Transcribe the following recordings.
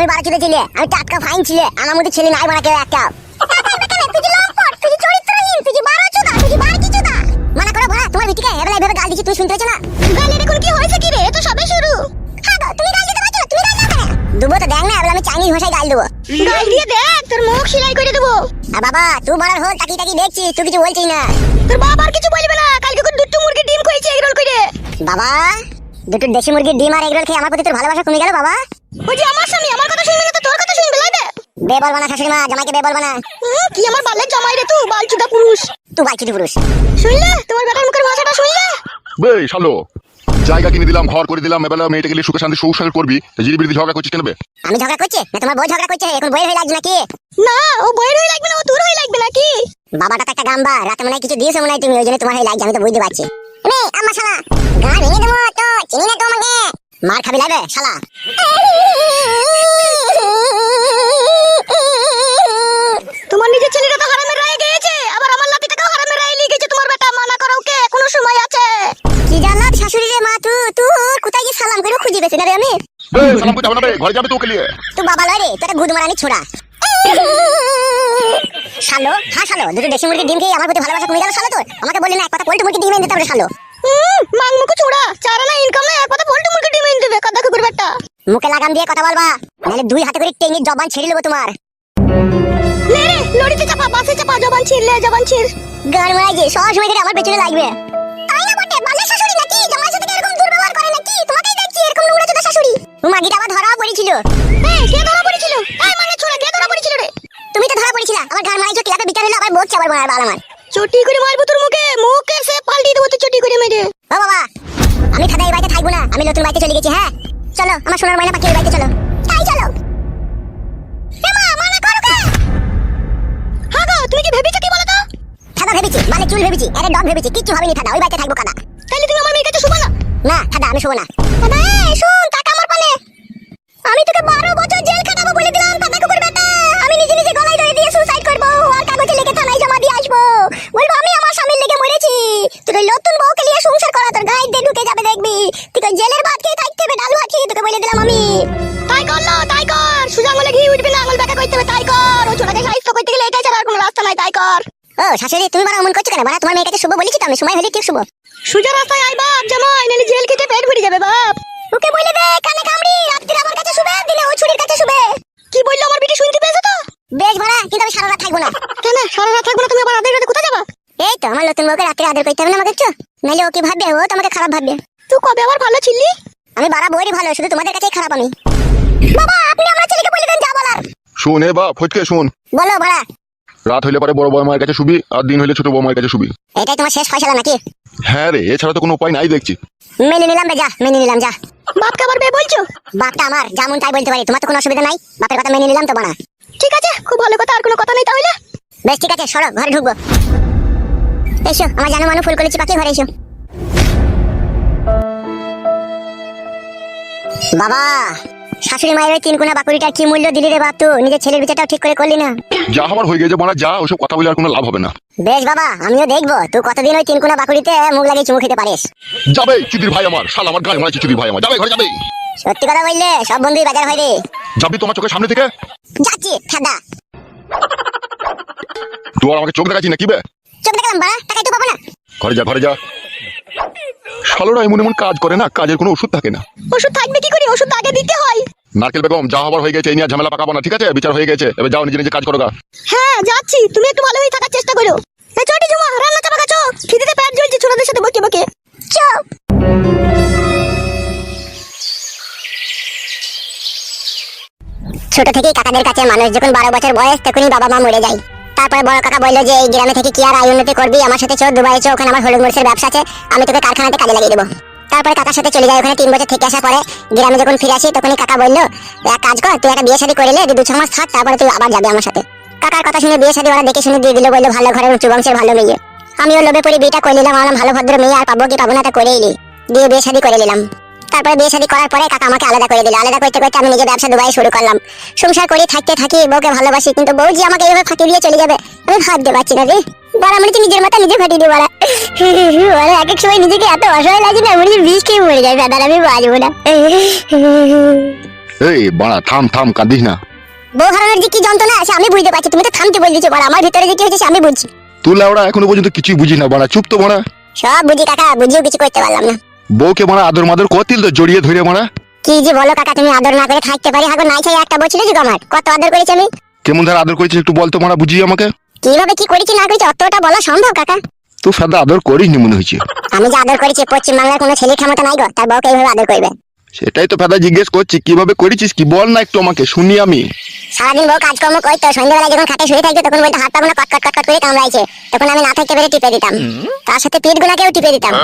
আমি বাড়া চুদে ছিলে আমি টাটকা ফাইন ছিলে আমার মধ্যে ছেলে নাই মারা কেউ একটা। মানা করে তোমার এবেলা এভাবে গাল দিচ্ছি তুই শুনতে পেছো না? গালের এখন কি হয়েছে কি রে? তো সবে শুরু। হ্যাঁ তুমি গাল দিতে পারছ? তুমি গাল কেন? দেবো তো দেখ না এবেলা আমি চাইনিজ ভাষায় গাল দেবো। গাল দিয়ে দেখ তোর মুখ সেলাই করে দেবো। আর বাবা তুই বড়ার হল তাকি তাকি দেখছি তুই কিছু বলছিস না। তোর বাবা আর কিছু বলবে না কালকে করে দুটো মুরগি ডিম খেয়েছে এগরোল করে। বাবা দুটো দেশি মুরগির ডিম আর এগরোল খেয়ে আমার প্রতি তোর ভালোবাসা কমে গেল বাবা। ওই যে আমার স্বামী আমার কথা শুনবে না তো? তোর কথা শুনবে লাইবে বে বলবা না শাশুড়ি মা জামাইকে বে বলবা না কি আমার বালের জামাই রে তুই? বালচুদা পুরুষ। তুই বালচুদি পুরুষ। শুনলে? তোমার বেটার মুখের ভাষাটা শুনলে? বে শালো জায়গা কিনে দিলাম ঘর করে দিলাম এবেলা মেয়েটাকে নিয়ে সুখে শান্তি সংসার করবি। জিডি বিড়ি ঝগড়া করছিস কেন বে? আমি ঝগড়া করছি? না তোমার বউ ঝগড়া করছে? এখন বইয়ের হয়ে লাগছে নাকি? না ও বইয়ের হয়ে লাগবে না ও তোর হয়ে লাগবে নাকি? বাবাটা তো একটা গাম্বা রাতে মনে কিছু দিয়েছ মনে হয় তুমি ওই জন্য তোমার হয়ে লাগছে আমি তো বুঝতে পারছি। রে আম্মা শালা গা ভেঙে দেবো তো চিনি না তোমাকে মার খাবি লাগবে শালা? তোমার নিজের ছেলেটা তো হারামের রায়ে গিয়েছে আবার আমার লাতিটাকেও হারামের রায়ে লিয়ে গেছে তোমার বেটা মানা করো ওকে এখনও সময় আছে। কি জানলাম শাশুড়ি রে মা তু তুই কোথায় গিয়ে সালাম করে খুঁজে পেছি না রে আমি সালাম করতে হবে না বে ঘরে যাবে তো ওকে নিয়ে। তুই বাবা লয় রে তোরা গুদ মারানি ছোড়া। শালো হ্যাঁ শালো দুটো দেশি মুরগির ডিম খেয়ে আমার প্রতি ভালোবাসা কমে গেল শালো তোর। আমাকে বললি না এক কথা পোল্ট্রি মুরগি ডিম এনে দিতে হবে শালো। মাং মুখে ছোড়া চারা না ইনকাম না এক কথা পোল্ট্রি দেবে বেটা মুখে লাগাম দিয়ে কথা বলবা। নাহলে দুই হাতে করে টেঙ্গির জবান ছেড়ে নেব তোমার। নে রে লড়িতে চাপা বাসে চাপা জবান ছিড়লে জবান ছিড়। গান মারাই যে সব সময় ধরে আমার পেছনে লাগবে। তাই না বটে বালের শাশুড়ি নাকি? জামাই সাথে এরকম দুর্ব্যবহার করে নাকি? তোমাকেই দেখছি এরকম নোংরা চোদা শাশুড়ি। আবার ধরাও পড়েছিল। এই কে ধরা পড়েছিল? এই মানে ছোড়া কে ধরা পড়েছিল রে? তুমি তো ধরা পড়েছিলা। আমার গান মারাইছো ক্লাবে বিচার হলো আবার বকছে আবার মার বাল আমার। চটি করে মারবো তোর মুখে বাড়িতে চলে গেছি হ্যাঁ? চলো আমার সোনার ময়না পাখির বাড়িতে চলো। তাই চলো। মানা হ্যাঁ তুমি কি ভেবেছো কি বলো তো ভেবেছি মানে চুল ভেবেছি আরে ডগ ভেবেছি কিচ্ছু ভাবিনি খাদা ওই বাড়িতে থাকব কাদা। তাহলে তুমি আমার মেয়ের কাছে শুবো না? না আমি শুবো না। কর। ও শাশুড়ি তুমি বারা অমন করছ কেন? বারা তোমার মেয়ের কাছে শুভ বলেছি তো আমি সময় হলে ঠিক শুভ? সুজা রাস্তায় আই বাপ জামাই নালে জেল খেতে পেট ভরে যাবে বাপ। ওকে বলে দে কানে কামড়ি রাত্রি আমার কাছে শুবে দিনে ও ছুরির কাছে শুবে কি বলল আমার বিটি শুনতে পেয়েছ তো? বেশ বাড়া কিন্তু আমি সারা রাত থাকব না। কেন? সারা রাত থাকব না তুমি আবার আধের রাতে কোথায় যাবা? এই তো আমার নতুন বউকে রাত্রে আদর করতে হবে না আমাকে একটু? নাহলে ও কি ভাববে? ও তোমাকে খারাপ ভাববে। তুই কবে আবার ভালো ছিলি? আমি বাড়া বইরই ভালো শুধু তোমাদের কাছেই খারাপ আমি। বাবা আপনি আমার ছেলেকে বলে দেন যা বলার। শোন এ বা ফটকে শোন। বলো বাড়া রাত হইলে পরে বড় বড় মায়ের কাছে শুবি আর দিন হইলে ছোট বড় মায়ের কাছে শুবি। এটাই তোমার শেষ ফয়সালা নাকি? হ্যাঁ রে এছাড়া তো কোনো উপায় নাই দেখছি। মেনে নিলাম বে যা মেনে নিলাম যা। বাপকে আবার বে বলছো? বাপটা আমার যেমন তাই বলতে পারি। তোমার তো কোনো অসুবিধা নাই বাপের কথা মেনে নিলাম তো বানা। ঠিক আছে খুব ভালো কথা আর কোনো কথা নেই তাহলে? বেশ ঠিক আছে সরো ঘরে ঢুকবো। এসো আমার জানো মানু ফুল করেছি পাখি ঘরে এসো। বাবা! শাশুড়ি মায়ের ওই তিন কোনা বাকুড়িটার কি মূল্য দিলি রে বাপ তুই নিজের ছেলের বিচারটাও ঠিক করে করলি না। যা হবার হয়ে গেছে মানা যা ওসব কথা বলে আর কোনো লাভ হবে না। বেশ বাবা আমিও দেখব। তুই কতদিন ওই তিন কোনা বাকুড়িতে মুখ লাগিয়ে চুমু খেতে পারিস? যাবে চুদির ভাই আমার শাল আমার গায়ে মারা চুদির ভাই আমার। যাবে ঘরে যাবে। সত্যি কথা বললে সব বন্ধুই বাজার হয় রে। যাবি তোমার চোখের সামনে থেকে? যাচ্ছি ঠাডা তুই আর আমাকে চোখ দেখাচ্ছি না কি বে? চোখ দেখালাম বাড়া টাকা একটু পাবো না। ঘরে যা ঘরে যা। শালোরা এমন এমন কাজ করে না কাজের কোনো ওষুধ থাকে না। ওষুধ থাকবে কি করে? ওষুধ আগে দিতে হয়। নারকেল বেগম যা হবার হয়ে গেছে এই নিয়ে ঝামেলা পাকাবো না ঠিক আছে? বিচার হয়ে গেছে। এবার যাও নিজে নিজে কাজ করো গা হ্যাঁ যাচ্ছি। তুমি একটু ভালো হয়ে থাকার চেষ্টা করো। এই চটি জমা রান্না চাপা কাছো খিদেতে পেট জ্বলছে ছোটদের সাথে বকে বকে। চো ছোট থেকেই কাকাদের কাছে মানুষ যখন বারো বছর বয়স তখনই বাবা মা মরে যায়। তারপরে বড় কাকা বলল যে এই গ্রামে থেকে কি আর আয় উন্নতি করবি? আমার সাথে চো দুবাই চো ওখানে আমার হলুদ মরিচের ব্যবসা আছে। আমি তোকে কারখানাতে কাজে লাগিয়ে দেবো। তারপরে কাকার সাথে চলে যাই ওখানে তিন বছর থেকে আসার পরে গ্রামে যখন ফিরে আসি, তখনই কাকা বলল, এক কাজ কর, তুই একটা বিয়ে শাদী করে নে দু ছ মাস থাক, তারপরে তুই আবার যাবি আমার সাথে। কাকার কথা শুনে বিয়ে শাদী ওরা দেখে শুনে দিয়ে দিল, বলল, ভালো ঘরের উঁচু বংশের ভালো মেয়ে। আমিও লোভে পড়ে বিয়েটা করে নিলাম আমার ভালো ভদ্র মেয়ে আর পাবো কি পাবো না তা করেই দিয়ে বিয়ে শাদী করে নিলাম। তারপরে বিয়ে শাদী করার পরে কাকা আমাকে আলাদা করে দিল। আলাদা করতে করতে আমি নিজে ব্যবসা দুবাই শুরু করলাম। সংসার করে থাকতে থাকি বউকে ভালোবাসি কিন্তু বউ যে আমাকে এইভাবে ফাঁকি দিয়ে চলে যাবে? আমি ভাবতে পারছি না রে। বড় মনে হচ্ছে নিজের মাথা নিজে ফাটিয়ে দিই বড়া বড়া এক এক সময় নিজেকে এত অসহায় লাগে না মনে বিষ খেয়ে মরে যায় দাদা আমি বাজবো না। এই বাড়া থাম থাম কাঁদিস না। বউ হারানোর যে কি যন্ত্রণা আছে আমি বুঝতে পারছি। তুমি তো থামতে বলে দিচ্ছ বড় আমার ভিতরে যে কি হচ্ছে আমি বুঝছি। তুই লাউড়া এখনও পর্যন্ত কিছুই বুঝি না বাড়া। চুপ তো বাড়া। সব বুঝি কাকা বুঝিও কিছু করতে পারলাম না। বউকে মারা আদর মাদর কতিল তো জড়িয়ে ধরে মারা। কি যে বলো কাকা তুমি আদর না করে থাকতে পারি? হাগো নাই চাই একটা বলছিল যে আমার। কত আদর করেছি আমি? কেমন ধর আদর করেছিস একটু বলতো মারা বুঝিয়ে আমাকে? কীভাবে কি করেছি না করেছি অতটা বলা সম্ভব কাকা? তুই সাদা আদর করিস নি মনে হয়েছে। আমি যে আদর করেছি পশ্চিম বাংলার কোনো ছেলে ক্ষমতা নাই গো তার বউকে এইভাবে আদর করবে। সেটাই তো ফেদা জিজ্ঞেস করছি, কীভাবে করেছিস কি? বল না একটু আমাকে, শুনি আমি। সারাদিন বউ কাজকর্ম করতো সন্ধ্যেবেলা যখন খাটে শুয়ে থাকতো, তখন বলতো হাত পাগুলো কট কট কট কট করে কামড়াইছে। তখন আমি না থাকতে পেরে টিপে দিতাম। তার সাথে পিঠ গুলাকেও টিপে দিতাম।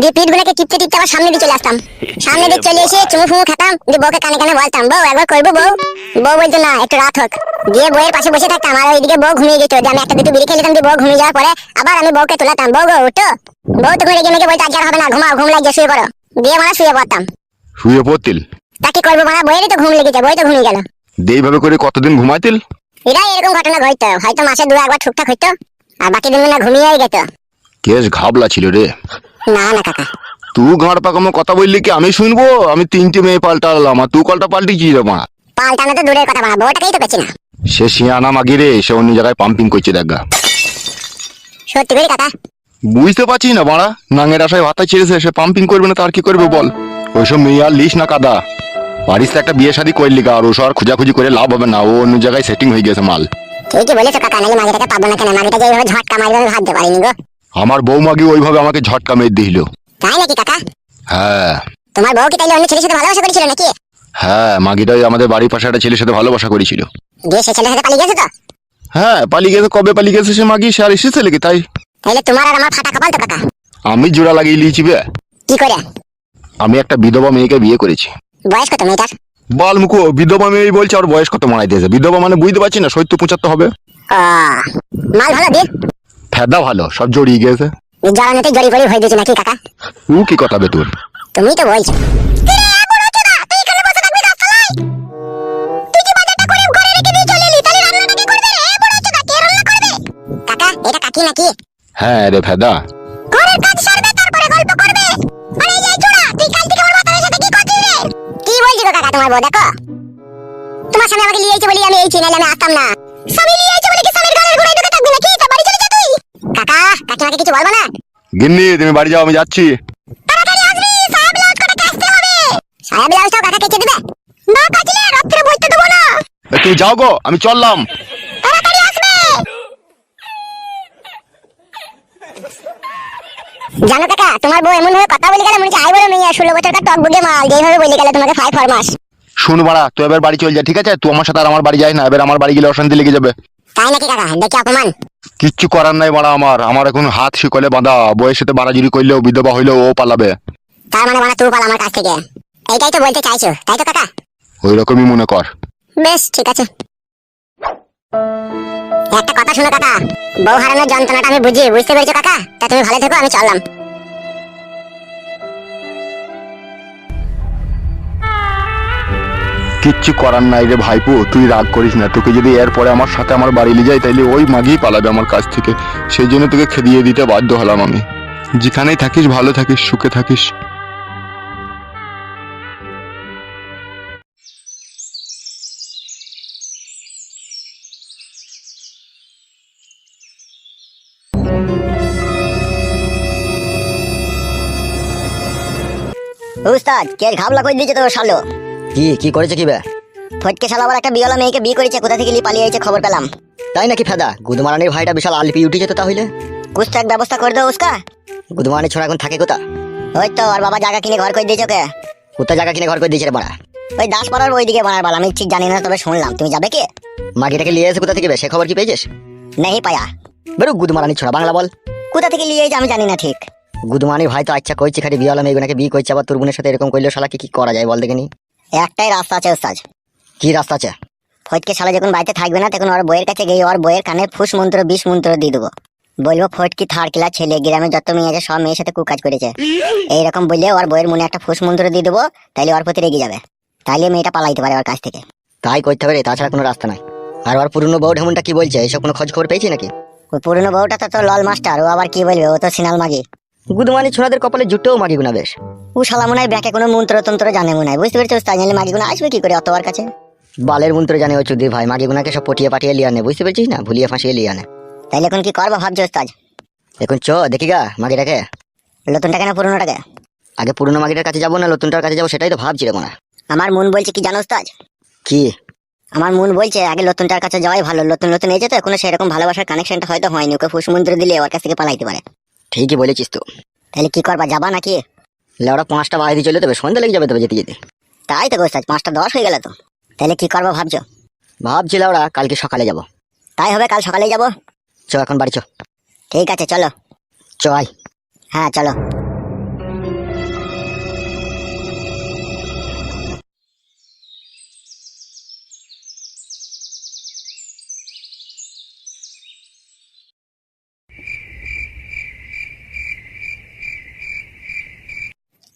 দিয়ে পিঠ গুলাকে টিপতে টিপতে আবার সামনে দিয়ে চলে আসতাম। সামনে দিয়ে চলে এসে চুমু ফুমু খেতাম, দিয়ে বউকে কানে কানে বলতাম, বউ, একবার করব বউ? বউ বলতো, না, একটু রাত হোক। দিয়ে বউয়ের পাশে বসে থাকতাম, আর ওইদিকে বউ ঘুমিয়ে যেত। দিয়ে আমি একটা দুটো বিড়ি নিতাম, দিয়ে বউ ঘুমিয়ে যাওয়ার পরে আবার আমি বউকে তুলাতাম। বউ গো, উঠো। বউ তখন রেগে মেগে বলতো আজ আর হবে না, ঘুমাও, ঘুম লাগছে শুয়ে পড়ো। দিয়ে মারা শুয়ে পড়তাম। শুয়ে পড়তিল? তাকে করব মারা বইয়েরই তো ঘুম লেগেছে বই তো ঘুমিয়ে গেল। এইভাবে করে কতদিন ঘুমাইতিল? এরা এরকম ঘটনা ঘটতো। হয়তো মাসে দু একবার ঠিকঠাক হইতো আর বাকি দিন না ঘুমিয়েই যেত কেস ঘাবলা ছিল রে। না না কাকা। ঘাড় পাকামো কথা বললি কি আমি শুনব? আমি তিনটে মেয়ে পাল্টালাম আর তুই কলটা পাল্টিছি রে মা? পাল্টানো তো দূরের কথা বাবা বউটাকেই তো পেছি না। সে শিয়ানা মাগি রে সে অন্য জায়গায় পাম্পিং করছে দেখা সত্যি করে কাকা? বুঝতে পারছি না বাড়া নাঙের আশায় ভাতা ছেড়েছে সে পাম্পিং করবে না তার কি করবে বল? ওইসব মেয়ে আর লিস না কাদা। পারিস একটা বিয়ে শাদী করলি গা আর ওসব আর খোঁজাখুঁজি করে লাভ হবে না। ও অন্য জায়গায় সেটিং হয়ে গেছে মাল। ঠিকই বলেছ কাকা নাহলে মাগিটাকে পাবো না কেন? মাগিটা যে এইভাবে ঝটকা মারবে ভাবতে পারিনি গো। আমার বউ মাগি ওইভাবে আমাকে ঝটকা মেরে দিল। তাই নাকি কাকা? হ্যাঁ। তোমার বউ কি তাইলে অন্য ছেলের সাথে ভালোবাসা করেছিল নাকি? হ্যাঁ মাগিটাই আমাদের বাড়ির পাশে একটা ছেলের সাথে ভালোবাসা করেছিল। দিয়ে সে ছেলের সাথে পালিয়ে গেছে তো? হ্যাঁ পালিয়ে গেছে কবে পালিয়ে গেছে সে মাগি? সে আর এসেছে নাকি তাই? তাইলে তোমার আর আমার ফাটা কপাল তো কাকা। আমি জোড়া লাগিয়ে লিয়েছি বে। কি করে? আমি একটা বিধবা মেয়েকে বিয়ে করেছি। বয়স কত মেয়েটার? বাল মুখো বিধবা মেয়ে বলছে আর বয়স কত মানাই দিয়েছে? বিধবা মানে বুঝতে পারছি না সত্য পঁচাত্তর হবে। মাল ভালো দিয়ে ফেদা ভালো সব জড়িয়ে গেছে জড়ানোতে জড়ি পড়ি হয়ে দিয়েছে নাকি কাকা? ও কি কথা বে তোর? তুমি তো বলছো। কাকা এটা নাকি? হ্যাঁ রে ফেদা। ঘরের কাজ তোমার বউ দেখো। তোমার স্বামী আমাকে লিয়ে আইছে বলি আমি এই চিনাইলে আমি আসতাম না। স্বামী লিয়ে আইছে বলে কি স্বামীর ঘরের ঘুরে ঢুকে থাকবি নাকি? তা বাড়ি চলে যা তুই। কাকা কাকিমাকে কিছু বলব না? গিন্নি তুমি বাড়ি যাও আমি যাচ্ছি। তাড়াতাড়ি আসবি সাহেব ব্লাউজ করে কাচতে হবে। সাহেব ব্লাউজটাও কাকা কেচে দিবে। না কাচলে রাত্রে বইতে দেবো না। তুমি যাও গো আমি চললাম। তাড়াতাড়ি আসবে। জানো কাকা তোমার বউ এমন ভাবে কথা বলে গেলে মনে হচ্ছে আই বড় মেয়ে ষোলো বছর টক বুগে মাল যেভাবে বলে গেলে তোমাকে ফাইভ ফরমাস শুন বাড়া তুই এবার বাড়ি চল যা ঠিক আছে? তুই আমার সাথে আর আমার বাড়ি যাই না এবার আমার বাড়ি গেলে অশান্তি লেগে যাবে। তাই নাকি কাকা? দেখি অপমান। কিচ্ছু করার নাই বাড়া আমার। আমার এখন হাত শিকলে বাঁধা বইয়ের সাথে বাড়াজুড়ি করলেও বিধবা হইলেও ও পালাবে। তার মানে মানে তুই পাল আমার কাছ থেকে। এইটাই তো বলতে চাইছো তাই তো কাকা? ওই রকমই মনে কর। বেশ ঠিক আছে। একটা কথা শোনো কাকা বউ হারানোর যন্ত্রণাটা আমি বুঝি বুঝতে পেরেছ কাকা? তা তুমি ভালো থেকো আমি চললাম। কিচ্ছু করার নাই রে ভাইপো, তুই রাগ করিস না। তোকে যদি এরপরে আমার সাথে আমার বাড়ি নিয়ে যাই তাইলে ওই মাগিই পালাবে আমার কাছ থেকে। সেই জন্য তোকে খেদিয়ে দিতে বাধ্য হলাম আমি। যেখানেই থাকিস, ভালো থাকিস, সুখে থাকিস। উস্তাদ কে ঘাবলা করে দিয়েছে তো শালো? কি কি করেছে কি বে? ফটকে শালা আবার একটা বিয়লা মেয়েকে বিয়ে করেছে কোথা থেকে পালিয়ে আইছে খবর পেলাম। তাই নাকি ফেদা? গুদমারানির ভাইটা বিশাল আলপি উঠেছে তো তাহলে? কুছ এক ব্যবস্থা করে দাও উসকা। গুদমারানি ছোড়া এখন থাকে কোথা? ওই তো আর বাবা জায়গা কিনে ঘর করে দিয়েছে ওকে। কোথায় জায়গা কিনে ঘর করে দিয়েছে রে ওই দাস পাড়ার ওইদিকে বাড়ার বাল আমি ঠিক জানি না তবে শুনলাম। তুমি যাবে কি? মাগিটাকে নিয়ে এসে কোথা থেকে সে খবর কি পেয়েছিস? নেই পায়া। বেরো গুদমারানি ছোড়া বাংলা বল। কোথা থেকে নিয়ে এসে আমি জানি না ঠিক। গুদমানি ভাই তো আচ্ছা কইছে খালি বিয়ালা মেয়েগুনাকে বিয়ে করছে আবার তোর বোনের সাথে এরকম করলে শালা কি কি করা যায় বল দেখিনি একটাই রাস্তা আছে ওস্তাদ। কি রাস্তা আছে? ফটকে শালা যখন বাড়িতে থাকবে না তখন ওর বইয়ের কাছে গিয়ে ওর বইয়ের কানে ফুস মন্ত্র বিষ মন্ত্র দিয়ে দেবো। বলব ফটকি থার্ড ক্লাস ছেলে গ্রামে যত মেয়ে আছে সব মেয়ের সাথে কুকাজ করেছে। এইরকম বললে ওর বইয়ের মনে একটা ফুস মন্ত্র দিয়ে দেবো তাইলে ওর প্রতি রেগে যাবে। তাইলে মেয়েটা পালাইতে পারে ওর কাছ থেকে। তাই করতে হবে রে তাছাড়া কোনো রাস্তা নাই। আর ওর পুরনো বউ ঢেমনটা কি বলছে? এইসব কোনো খোঁজ খবর পেয়েছি নাকি? ওই পুরনো বউটা তো তোর লল মাস্টার ও আবার কি বলবে? ও তো সিনাল মাগি। গুদমানি ছোড়াদের কপালে জুটেও মাগি গুনা বেশ। ও শালা মনে হয় ব্যাকে কোনো মন্ত্র তন্ত্র জানে মনে হয়। বুঝতে পেরেছ তাই জানলে মাগিগুলো আসবে কি করে অতবার কাছে? বালের মন্ত্র জানে ও চুদির ভাই মাগি গুনাকে সব পটিয়ে পাঠিয়ে লিয়ে আনে বুঝতে পেরেছিস না? ভুলিয়ে ফাঁসিয়ে লিয়ে আনে। তাইলে এখন কি করব ভাবছ ওস্তাদ? এখন চ দেখি গা মাগিটাকে। নতুনটা কেন পুরোনোটাকে? আগে পুরনো মাগিটার কাছে যাব না নতুনটার কাছে যাব সেটাই তো ভাবছি রে মনে। আমার মন বলছে কি জানো ওস্তাদ? কি? আমার মন বলছে আগে নতুনটার কাছে যাওয়াই ভালো নতুন নতুন এই যে তো এখনও সেরকম ভালোবাসার কানেকশনটা হয়তো হয়নি ওকে ফুস ফুসমন্ত্র দিলে ওর কাছ থেকে পালাইতে পারে। ঠিকই বলেছিস তো। তাহলে কি করবা, যাবা নাকি? লেওড়া পাঁচটা দিয়ে চলে তবে সন্ধ্যা লেগে যাবে তবে যেতে যেতে। তাই তো ওস্তাদ পাঁচটা দশ হয়ে গেল তো। তাহলে কি করব ভাবছ? ভাবছি লেওড়া কালকে সকালে যাব। তাই হবে, কাল সকালে যাব? চ এখন বাড়ি চ। ঠিক আছে, চলো। চল। হ্যাঁ চলো।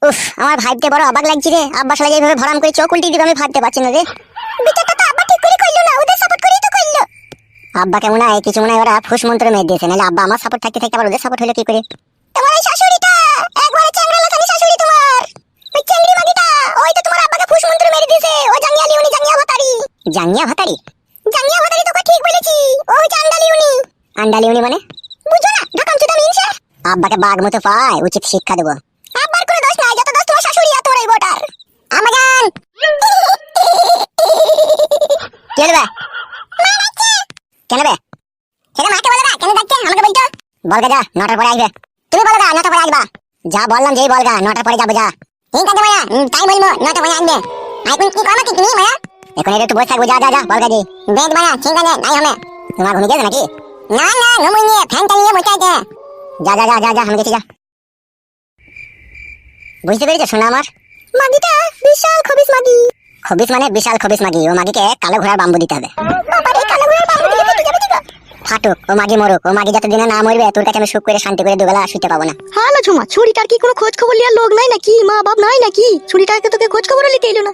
উফ, আমার ভাইতে বড় অবাক লাগছে রে। আব্বা শালা যেভাবে ভরাম করে চোখ উল্টি দিবে, আমি ভাবতে পারছি না রে। বিচারটা তো আব্বা ঠিক করে করল না, ওদের সাপোর্ট করেই তো করল। আব্বা কেমন হয় কিছু মনে হয় ওরা ফুস মন্ত্র মেয়ে দিয়েছে, নাহলে আব্বা আমার সাপোর্ট থাকতে থাকতে আবার ওদের সাপোর্ট হলো কি করে? তোমার ওই শাশুড়িটা, একবারে চ্যাংড়া লাথানি শাশুড়ি তোমার। ওই চ্যাংড়ি মাগিটা ওই তো তোমার আব্বাকে ফুস মন্ত্র মেরে দিয়েছে ও জাঙ্গিয়া লিউনি জাঙ্গিয়া ভাতারি। জাঙ্গিয়া ভাতারি? জাঙ্গিয়া ভাতারি তোকে ঠিক বলেছি, ওই যে আন্ডা লিউনি আন্ডা লিউনি মানে? বুঝো না, ঢাকাম চুদা মিনছে আব্বাকে বাঘ মতো পায়, উচিত শিক্ষা দেবো। আব্বার কোনো দোষ নাই যত দোষ তোমার শাশুড়ি আর তোমার এই ভোটার আমাগান কে দেবে কেন বে? কেন মাকে বলে কেন ডাকছে? আমাকে বলতো? বলগা, যা, নটার পরে আসবে। তুমি বলগা নটার পরে আসবা। যা বললাম, যেই বলগা, নটার পরে যাব, যা। ঠিক আছে মায়া তাই বলব, নটার পরে আসবে। এখন কি করব কি তুমি, মায়া? এখন এটা তো বসে থাকব, যা যা যা, বলগা দি। বেদ মায়া ঠিক আছে নাই হবে। তোমার ঘুমিয়ে গেছে নাকি? না না ঘুমিয়ে নিয়ে ফ্যানটা নিয়ে বসে আছে। যা যা যা যা যা, আমি গেছি, যা। বুঝতে পেরেছ শোনা আমার? মাগিটা, বিশাল খবিস মাগি। খবিস মানে বিশাল খবিস মাগি। ও মাগিকে কালো ঘোড়ার বাম্বু দিতে হবে। ফাটুক ও মাগি মরুক। ও মাগি যত দিনে না মরবে তোর কাছে আমি সুখ করে শান্তি করে দুবেলা শুতে পাবো না। হ্যালো ঝুমা ছুরিটার কি কোনো খোঁজ খবর লিয়ার লোক নাই নাকি? মা বাপ নাই নাকি? ছুরিটাকে তোকে খোঁজ খবর লিতে এলো না।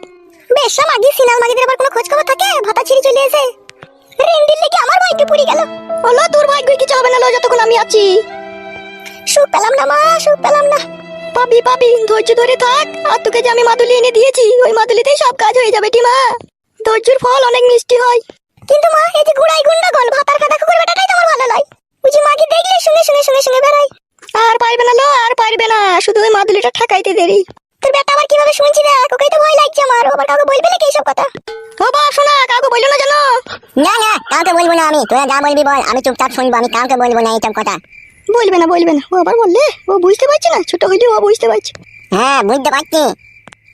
বেশ মাগি সিনাল মাগিদের আবার কোনো খোঁজ খবর থাকে? ভাতা ছিঁড়ে চলে এসে। রেন্ডির লেগে আমার ভাইকে পুরি গেল। ওলো তোর ভাগ্য কিছু হবে না লো যতক্ষণ আমি আছি। সুখ পেলাম না মা সুখ পেলাম না। পাবি পাবি, ধৈর্য ধরে থাক। আর তোকে যে আমি মাদুলি এনে দিয়েছি, ওই মাদুলিতেই সব কাজ হয়ে যাবে, টিমা। ধৈর্যের ফল অনেক মিষ্টি হয়। কিন্তু মা, এই যে ঘুড়াই গুন্ডাগল ভাতার কাদা কুকুর বেটাটাই তো আমার ভালো লাগে বুঝি মাগি দেখলে সঙ্গে সঙ্গে সঙ্গে সঙ্গে বেড়াই আর পারবে না লো, আর পারবে না, শুধু ওই মাদুলিটা ঠেকাইতে দেরি। তোর বেটা আবার কীভাবে শুনছি দেখ, ওকেই তো ভয় লাগছে আমার। আবার কাউকে বলবে নাকি এইসব কথা? ও বাপ শোনা, কাউকে বলল না জানো না না, কাউকে বলব না আমি। তোরা যা বলবি বল, আমি চুপচাপ শুনব, আমি কাউকে বলব না এইসব কথা। বলবে না বলবে না। ও আবার বললে? ও বুঝতে পারছে না? ছোট হইলেও ও বুঝতে পারছে। হ্যাঁ বুঝতে পারছি।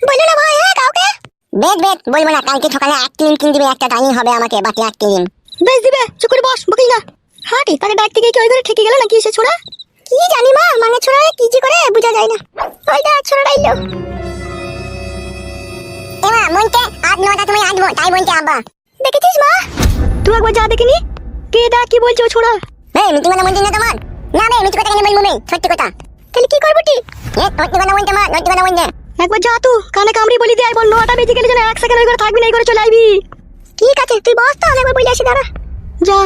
বলল না ভাই হ্যাঁ কাউকে? বেদ বেদ বলব না কালকে সকালে এক ক্লিন কিন দিবে একটা টাইম হবে আমাকে বাকি এক ক্লিন বেশ দিবে চুপ করে বস বকিস না। হাঁটি তাকে ডাকতে গিয়ে কি ওই ঘরে ঠেকে গেল নাকি সে ছোড়া? কি জানি মা মানে ছোড়া কি যে করে বোঝা যায় না। ওই দেখ ছোড়াটা এলো এমা মনতে আজ নটা তুমি আসব তাই বলছে আব্বা। দেখেছিস মা? তুই একবার যা দেখিনি কে ডাক কি বলছে ছোড়া? এই মিটি কথা বলছিস না তোমার? না বে মিটি কথা কেন বলব বে সত্যি কথা। তাহলে কি করব টি এ সত্যি কথা বলতে মা সত্যি কথা বলতে। একবার যা তুই কানে কামড়ি বলি দিয়ে বল নটা বেজে গেলে যেন এক সেকেন্ড ঘরে থাকবি না এই ঘরে চলে আইবি। ঠিক আছে তুই বস তো আমি একবার বলে আসি দাঁড়া। যা।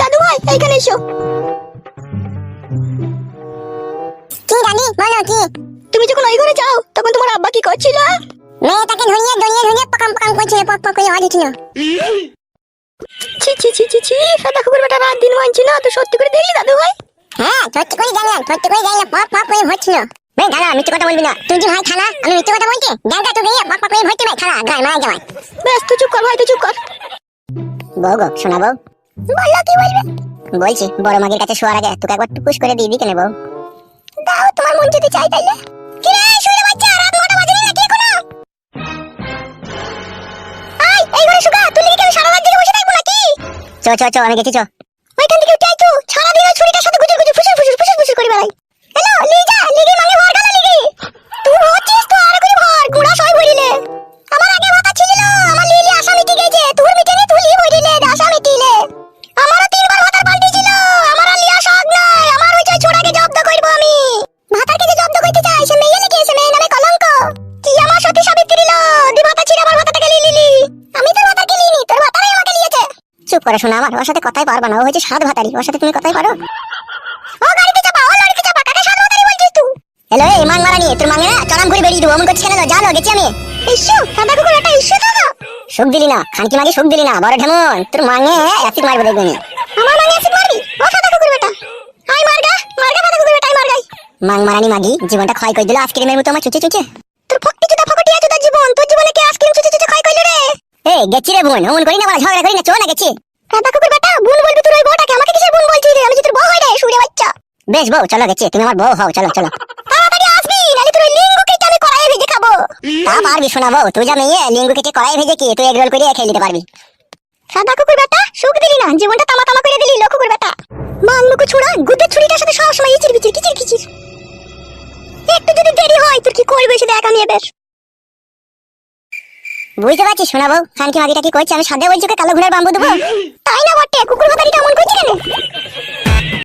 দাদু ভাই এইখানে এসো। কি জানি বলো কি? তুমি যখন ওই ঘরে যাও তখন তোমার আব্বা কি করছিল? মেয়েটাকে ধরিয়ে ধরিয়ে ধরিয়ে পকাম পকাম করছিল পক পক করে আওয়াজ হচ্ছিল ছি ছি ছি ছি ছি সাদা কুকুর বেটা রাত দিন মানছি না তো সত্যি করে দেখলি দাদু ভাই? হ্যাঁ সত্যি করে জানলাম সত্যি করে জানলাম পক পক করে হচ্ছিল বে দাঁড়া মিথ্যে কথা বলবি না। তুই যে ভাই খানা আমি মিথ্যে কথা বলছি? দেখা তো পক পক করে ভর্তি ভাই খানা গায়ে মারা যাওয়ায় ব্যাস তুই চুপ কর ভাই তুই চুপ কর। বউ গো শোনা বউ। বলল কি বলবে? বলছি বড় মাগির কাছে শোয়ার আগে তোকে একবার টুকুস করে দিয়ে দিই কেন বউ? দাও তোমার মন যদি চাই তাইলে। কি রে শুয়ে বাচ্চা রাত আই এই ঘরে লিখে আমি সারা রাত নাকি? চ চ চ আমি গেছি করে শোনা, আমার ওর সাথে কথাই পারবা না। ও হচ্ছে সাত ভাতারি ওর সাথে তুমি কথাই পারো? ও গাড়িতে চাপা, ও লরিতে চাপা। কাকে সাত ভাতারি বলছিস তুই? হ্যালো, এই মাং মারানি তোর মাঙে না চড়াম করে বেরিয়ে দেবো। অমন করছিস কেন জানো গেছি আমি। ইস্যু সাদা কুকুর এটা ইস্যু না সুখ দিলি না, খানকি মাগে সুখ দিলি না, বড় ঢেমন। তোর মাঙে অ্যাসিড মারবো দেখবি আমার মাঙে অ্যাসিড মারবি? ও সাদা কুকুর বেটা। আই মারগা মারগা সাদা কুকুর বেটা আই মারগাই মাং মারানি মাগি, জীবনটা ক্ষয় করে দিল আইসক্রিমের মতো আমার চুচে চুচে। তোর ফকটি চুদা ফকটি আছে জীবন। তোর জীবনে কি আইসক্রিম চুচে চুচে ক্ষয় করলি রে? এ গেছি রে বোন, অমন করি না বলা, ঝগড়া করি না চো না গেছি। সাদা কুকুর বেটা বোন বলবি তোর ওই বউটাকে? আমাকে কিসের বোন বলছিস আমি যে তোর বউ হই রে সুরে বাচ্চা। বেশ বউ চলো গেছি। তুমি আমার বউ হও চলো চলো। তাড়াতাড়ি আসবি নালে তোর ওই আমি কড়াইয়ে ভেজে খাব। তা পারবি শোনা বউ তুই যা মেয়ে লিঙ্গ কড়াইয়ে ভেজে কি? তুই এগরোল করে খেয়ে নিতে পারবি। সাদা কুকুর বেটা সুখ দিলি না? জীবনটা তামা তামা করে দিলি লো বেটা। মাং মুকু ছুড়া গুদের ছুরিটার সাথে সব সময় ইচির বিচির কিচির কিচির। একটু যদি দেরি হয় তোর কি করবে সে দেখ আমি এবার। বুঝতে পারছি শোনা বউ খানকি হ্যাঁ, মাগিটা কি করছে? আমি সাদা বলছি কালো ঘোড়ার বাম্বু দেবো? তাই না বটে? কুকুর কথাটা কেমন করছে কেন?